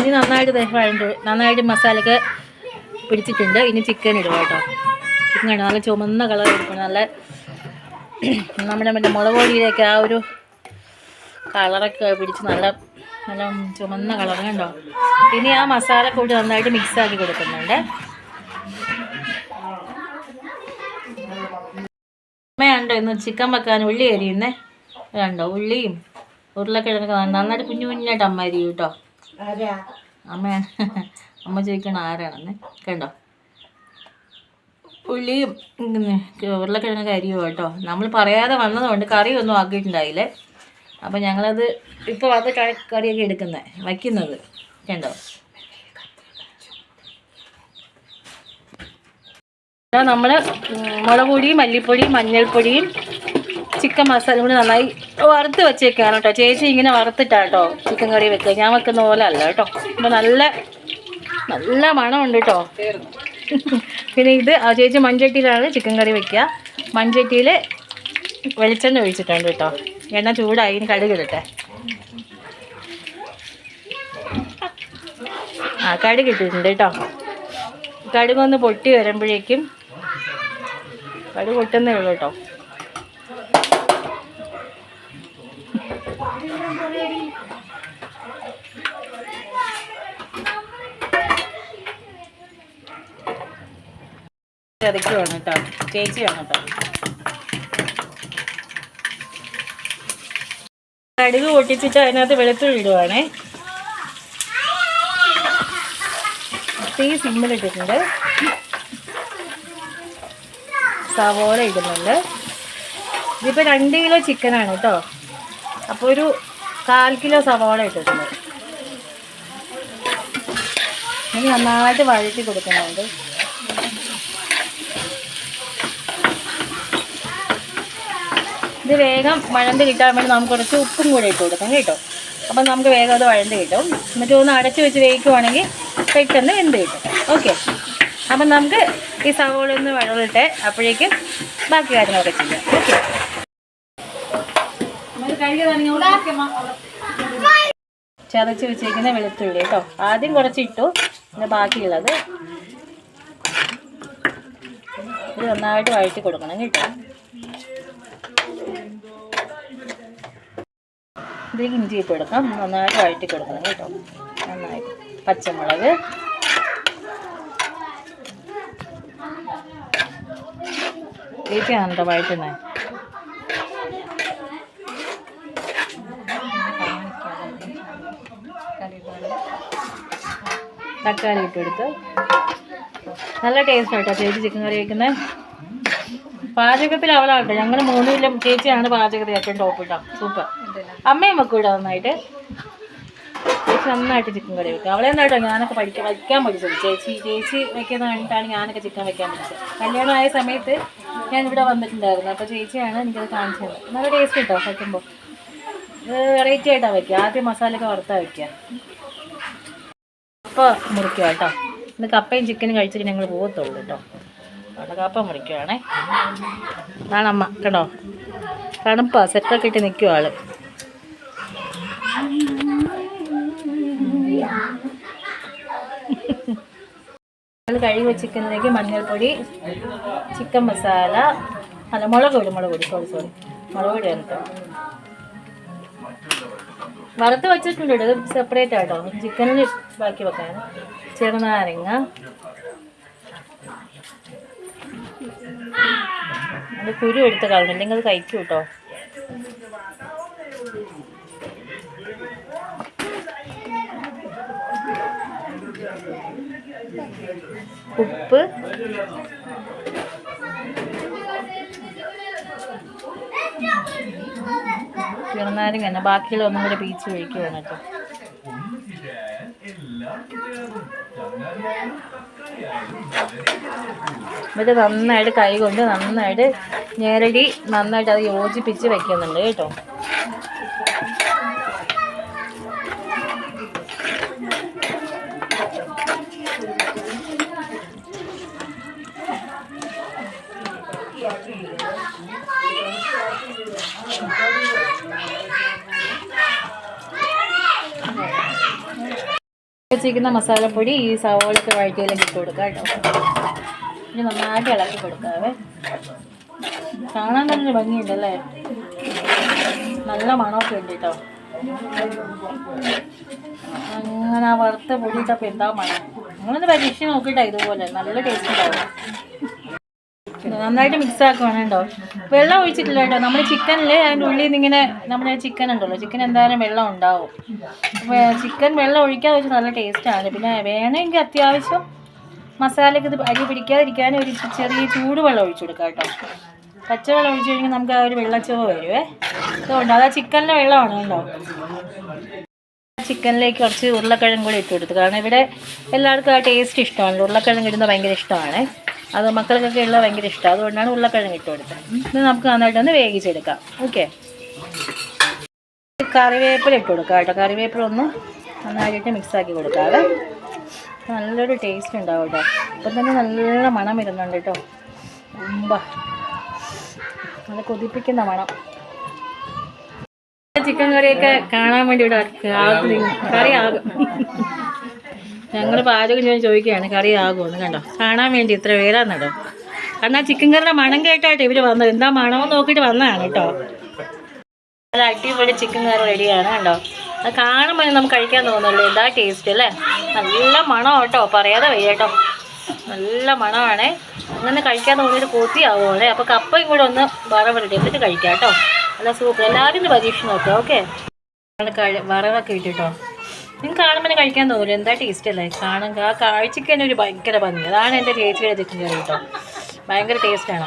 ഇനി നന്നായിട്ട് വഴണ്ട് നന്നായിട്ട് മസാലയൊക്കെ പിടിച്ചിട്ടുണ്ട്. ഇനി ചിക്കൻ ഇടുക കേട്ടോ. ചിക്കൻ ഇടുക നല്ല ചുമന്ന കളർ എടുക്കണം നല്ല നമ്മുടെ മറ്റേ മുളക് പൊടിയിലേക്ക് ആ ഒരു കളറൊക്കെ പിടിച്ച് നല്ല നല്ല ചുമന്ന കളർ കണ്ടോ ഇനി ആ മസാല കൂടി നന്നായിട്ട് മിക്സാക്കി കൊടുക്കുന്നുണ്ട്. അമ്മയുണ്ടോ ഇന്ന് ചിക്കൻ വെക്കാൻ ഉള്ളി അരിയുന്നേ? കണ്ടോ? ഉള്ളിയും ഉരുളക്കിഴങ്ങ് നന്നായിട്ട് കുഞ്ഞു കുഞ്ഞായിട്ട് അമ്മ അരിയും കേട്ടോ. അമ്മയാണ് അമ്മ. ചോദിക്കണ ആരാണെന്ന് കണ്ടോ? ഉള്ളിയും ഉരുളക്കിഴങ്ങ് കരിയോ കേട്ടോ? നമ്മൾ പറയാതെ വന്നതുകൊണ്ട് കറിയൊന്നും ആക്കിയിട്ടുണ്ടായില്ലേ? അപ്പം ഞങ്ങളത് ഇപ്പോൾ ക- കറിയൊക്കെ എടുക്കുന്നത് വയ്ക്കുന്നത്. കണ്ടോ? നമ്മൾ മുളക് പൊടിയും മല്ലിപ്പൊടിയും മഞ്ഞൾപ്പൊടിയും ചിക്കൻ മസാല കൂടി നന്നായി വറുത്ത് വെച്ചേക്കാണ് കേട്ടോ. ചേച്ചി ഇങ്ങനെ വറുത്തിട്ടാട്ടോ ചിക്കൻ കറി വെക്കുക ഞാൻ വെക്കുന്ന പോലെ അല്ല കേട്ടോ. അപ്പോൾ നല്ല നല്ല മണമുണ്ട് കേട്ടോ. പിന്നെ ഇത് ചേച്ചി മൺചട്ടിയിലാണ് ചിക്കൻ കറി വെക്കുക. മൺചട്ടിയിൽ വെളിച്ചെണ്ണ ഒഴിച്ചിട്ടുണ്ട് കേട്ടോ. എണ്ണ ചൂടായി ഇനി കടുകിടട്ടെ ആ കടുക് ഇട്ടിട്ടുണ്ട് കേട്ടോ. കടുകൊന്ന് പൊട്ടി വരുമ്പോഴേക്കും കടുക് പൊട്ടുന്നേ ഉള്ളൂ കേട്ടോ. ചതയ്ക്കുവാണ് കേട്ടോ. ചേച്ചിയാണ് കേട്ടോ. കടുക് പൊട്ടിച്ചിട്ട് അതിനകത്ത് വെളുത്തുള്ളി ഇടുവാണേ. തീ സിമ്മിലിട്ടിട്ടുണ്ട് സവോള ഇടുന്നുണ്ട്. ഇതിപ്പോൾ രണ്ട് കിലോ ചിക്കനാണ് കേട്ടോ. അപ്പോൾ ഒരു കാൽ കിലോ സവോള ഇട്ടിട്ടുണ്ട്. ഇനി നന്നായിട്ട് വഴറ്റി കൊടുക്കുന്നുണ്ട്. ഇത് വേഗം വഴണ്ട് കിട്ടാൻ വേണ്ടി നമുക്ക് കുറച്ച് ഉപ്പും കൂടെ ഇട്ട് കൊടുക്കാം കേട്ടോ. അപ്പം നമുക്ക് വേഗം അത് വഴണ്ട് കിട്ടും. എന്നിട്ട് ഒന്ന് അടച്ചു വെച്ച് വേവിക്കുവാണെങ്കിൽ പെട്ടെന്ന് വെന്ത് കിട്ടും. ഓക്കെ. അപ്പം നമുക്ക് ഈ സവോള ഒന്ന് വഴവിട്ട് അപ്പോഴേക്കും ബാക്കി കാര്യങ്ങളൊക്കെ ചെയ്യാം. ഓക്കെ. ചതച്ച് വെച്ചേക്കുന്ന വെളുത്തുള്ളി കേട്ടോ. ആദ്യം കുറച്ച് ഇട്ടു പിന്നെ ബാക്കിയുള്ളത് ഇത് നന്നായിട്ട് വഴറ്റി കൊടുക്കണം കേട്ടോ. ഇതിലേക്ക് ഇഞ്ചി ഇപ്പം എടുക്കാം നന്നായിട്ട് വഴറ്റി കൊടുക്കണം കേട്ടോ. നന്നായിട്ട് പച്ചമുളക്. ചേച്ചിയാണ് കേട്ടോ വഴറ്റുന്നത് തക്കാളി ഇട്ട് എടുത്ത് നല്ല ടേസ്റ്റ് കേട്ടോ ചേച്ചി ചിക്കൻ കറി വയ്ക്കുന്നത് പാചകത്തിൽ അവളാട്ടെ ഞങ്ങൾ മൂന്നിലും ചേച്ചിയാണ് പാചകത്തിൽ ഏറ്റവും ടോപ്പ് ഇട്ടാ സൂപ്പർ അമ്മയും വെക്കൂടെ നന്നായിട്ട്. ചേച്ചി നന്നായിട്ട് ചിക്കൻ കറി വെക്കും. അവളെ നന്നായിട്ടോ ഞാനൊക്കെ പഠിക്കാൻ വയ്ക്കാൻ പഠിച്ചത്. ചേച്ചി ചേച്ചി വെക്കുന്ന കണ്ടിട്ടാണ് ഞാനൊക്കെ ചിക്കൻ വെക്കാൻ പഠിച്ചത്. കല്യാണമായ സമയത്ത് ഞാൻ ഇവിടെ വന്നിട്ടുണ്ടായിരുന്നു. അപ്പോൾ ചേച്ചിയാണ് എനിക്കത് കാണിച്ചു തന്നത്. നല്ല ടേസ്റ്റ് കിട്ടോ വയ്ക്കുമ്പോൾ വെറൈറ്റി ആയിട്ടാണ് വയ്ക്കുക ആദ്യം മസാലയൊക്കെ വറുത്താ വയ്ക്കുക കപ്പ മുറിക്കുക കേട്ടോ. ഇന്ന് കപ്പയും ചിക്കനും കഴിച്ചിട്ട് ഞങ്ങൾ പോകത്തുള്ളൂ കേട്ടോ. അവിടെ കപ്പ മുറിക്കുവാണേ. അതാണ് കേട്ടോ തണുപ്പാണ് സെറ്റൊക്കെ ഇട്ട് നിൽക്കുക നമ്മൾ കഴുകി മഞ്ഞൾപ്പൊടി ചിക്കൻ മസാല അല്ല മുളക് പൊടി മുളക് പൊടി. സോറി സോറി മുളക് പൊടി ആണ് വറുത്ത് വെച്ചിട്ടുണ്ട് ഇത് സെപ്പറേറ്റ് ആട്ടോ. ചിക്കനിൽ ബാക്കി വെക്കാൻ. ചെറുനാരങ്ങ. കുരു എടുത്ത് കളഞ്ഞില്ലെങ്കിൽ അത് കഴിക്കൂട്ടോ കേട്ടോ. ഉപ്പ്. ചെറുനാരങ്ങ തന്നെ ബാക്കിയുള്ള ഒന്നും കൂടെ പീച്ച് ഒഴിക്കുവാണ് കേട്ടോ. എന്നിട്ട് നന്നായിട്ട് കൈ കൊണ്ട് നന്നായിട്ട് ഞെരടി നന്നായിട്ട് അത് യോജിപ്പിച്ച് വെക്കുന്നുണ്ട് കേട്ടോ. വെച്ചിരിക്കുന്ന മസാലപ്പൊടി ഈ സവോളൊക്കെ വഴറ്റിയിലേക്ക് ഇട്ട് കൊടുക്കാം കേട്ടോ. ഇനി നന്നായിട്ട് ഇളക്കി കൊടുക്കാവേ. കാണാൻ തന്നെ ഭംഗിയുണ്ടല്ലേ? നല്ല മണമൊക്കെ ഉണ്ട് കേട്ടോ. അങ്ങനെ വറുത്ത പൊടിയിട്ടപ്പോൾ എന്താ മണം? നിങ്ങളൊന്ന് പരീക്ഷിച്ച് നോക്കിയിട്ടാണ് ഇതുപോലെ. നല്ല ടേസ്റ്റ് ഉണ്ടാവും. നന്നായിട്ട് മിക്സ് ആക്കുവാണ് കേട്ടോ വെള്ളം ഒഴിച്ചിട്ടില്ല കേട്ടോ. നമ്മൾ ചിക്കനിൽ അതിന്റെ ഉള്ളിൽ നിന്ന് ഇങ്ങനെ നമ്മുടെ ചിക്കൻ ഉണ്ടല്ലോ. ചിക്കൻ എന്തായാലും വെള്ളം ഉണ്ടാവും. ചിക്കൻ വെള്ളം ഒഴിക്കാതെ വെച്ച് നല്ല ടേസ്റ്റാണ് പിന്നെ വേണമെങ്കിൽ അത്യാവശ്യം മസാലയ്ക്ക് ഇത് അരി പിടിക്കാതിരിക്കാൻ ഒരു ചെറിയ ചൂടുവെള്ളം ഒഴിച്ചു കൊടുക്കാം കേട്ടോ. പച്ചവെള്ളം ഒഴിച്ചു കഴിഞ്ഞാൽ നമുക്ക് ആ ഒരു വെള്ളച്ചുവ വരുവേ. അതുകൊണ്ട് അത് ചിക്കനിലെ വെള്ളമാണ് കേട്ടോ. ചിക്കനിലേക്ക് കുറച്ച് ഉരുളക്കിഴങ്ങ് കൂടി ഇട്ട് കൊടുത്തു. കാരണം ഇവിടെ എല്ലാവർക്കും ആ ടേസ്റ്റ് ഇഷ്ടമാണ് ഉരുളക്കിഴങ്ങ് ഇടുന്നത് ഭയങ്കര ഇഷ്ടമാണ്. അത് മക്കൾക്കൊക്കെ ഉള്ള ഭയങ്കര ഇഷ്ടമാണ് അതുകൊണ്ടാണ് ഉരുളക്കിഴങ്ങ് ഇട്ട് കൊടുത്തത്. ഇത് നമുക്ക് നന്നായിട്ട് നന്നായിട്ടൊന്ന് വേവിച്ചെടുക്കാം. ഓക്കെ. കറിവേപ്പില ഇട്ട് കൊടുക്കാം കേട്ടോ. കറിവേപ്പില ഒന്ന് നന്നായിട്ട് മിക്സാക്കി ആക്കി കൊടുക്കാവേ നല്ലൊരു ടേസ്റ്റ് ഉണ്ടാവും കേട്ടോ. ഇപ്പം തന്നെ നല്ല മണം വരുന്നുണ്ട് കേട്ടോ. ഉമ്പ നല്ല കൊതിപ്പിക്കുന്ന മണം. ചിക്കൻ കറിയൊക്കെ കാണാൻ വേണ്ടി ഇവിടെ കറി ആകും. ഞങ്ങൾ പാചകം ചെയ്യാൻ ചോദിക്കുകയാണ് കറി ആകുമെന്ന് കണ്ടോ? കാണാൻ വേണ്ടി ഇത്ര പേരാന്നടോ കാരണം ചിക്കൻ കറിയുടെ മണം കേട്ടായിട്ട് ഇവർ വന്നത് എന്താ മണമെന്ന് നോക്കിയിട്ട് വന്നതാണ് കേട്ടോ. അത് അടിപൊളി ചിക്കൻ കറി റെഡിയാണ് കണ്ടോ? അത് കാണുമ്പോൾ നമുക്ക് കഴിക്കാൻ തോന്നുള്ളൂ എന്താ ടേസ്റ്റ് അല്ലേ? നല്ല മണം കേട്ടോ? പറയാതെ വയ്യ കേട്ടോ. നല്ല മണമാണ്. അങ്ങനെ കഴിക്കാൻ തോന്നിയിട്ട് കൊത്തിയാവുമല്ലേ അപ്പോൾ കപ്പയും കൂടെ ഒന്ന് വറവിട്ട് എന്നിട്ട് കഴിക്കാം കേട്ടോ. നല്ല സൂപ്പർ എല്ലാവരും പരീക്ഷ നോക്കാം ഓക്കെ? വറവൊക്കെ ഇട്ടിട്ടോ. നിങ്ങൾക്ക് കാണുമ്പോൾ കഴിക്കാൻ തോന്നില്ല എന്താ ടേസ്റ്റ് അല്ലേ? കാണുക ആ കാഴ്ചയ്ക്ക് തന്നെ ഒരു ഭയങ്കര ഭംഗി. അതാണ് എന്റെ ചേച്ചിയുടെ ചിക്കൻ കറി കേട്ടോ. ഭയങ്കര ടേസ്റ്റാണ്